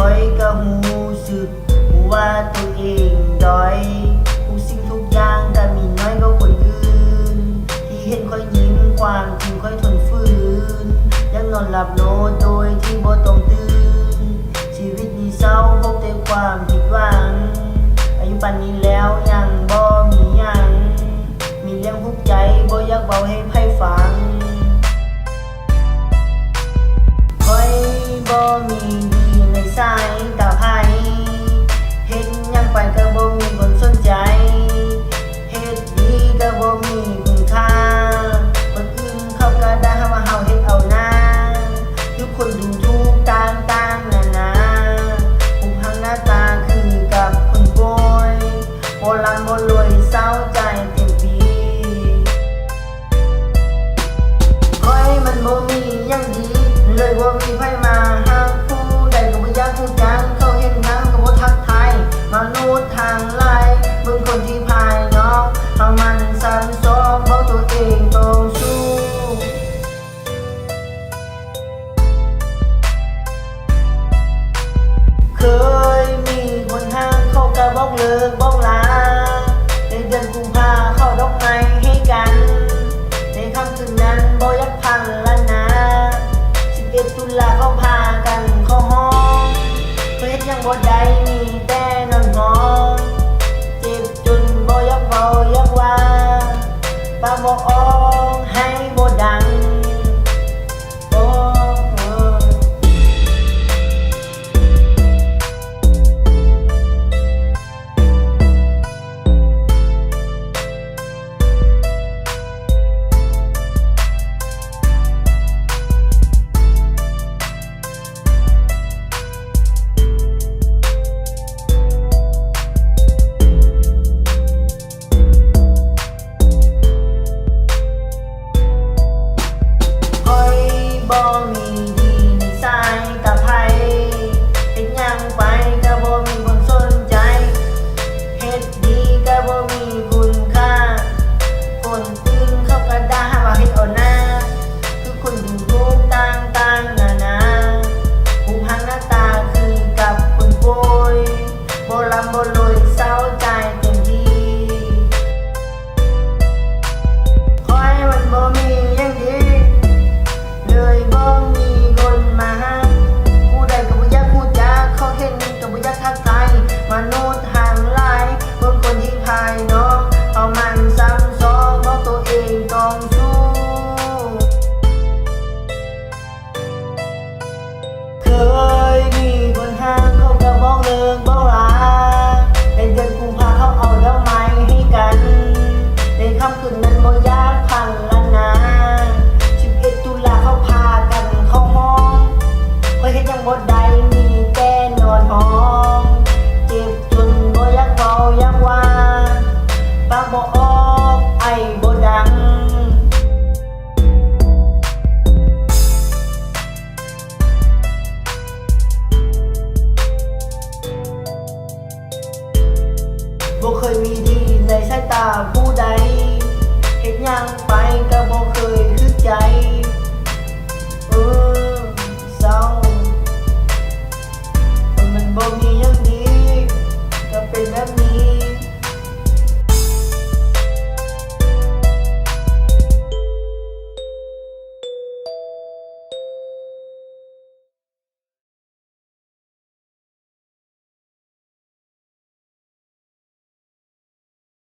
คอยก็หูสึกว่าตัวเองด้อยทุกสิ่งทุกอย่างแต่มีน้อยกว่าคนอื่น ที่เห็นคอยยิ้มความจริงคอยทนฝืน ยังนอนหลับโลโดยที่บ่ต้องตื่น ชีวิตนี้เศร้าพบแต่ความผิดหวัง อายุปันนี้แล้ว mundo เคยมีคนห้างเข้ากระบอกเลิกบอกลา ในเดือนกุมภาเข้าดอกไม้ให้กัน ในค่ำคืนนั้นบอยักพังละนะสิบเอ็ดตุลาเข้าพากันเข้าห้องเพชรยังบ่ได้มีแต่นอนหองเจ็บจนบอยักเบายักว่าปาบอกออ ใจกับ บ่เคยมีดีในสายตาผู้ใดเฮ็ดยังไปก็บ่เคยคือใจ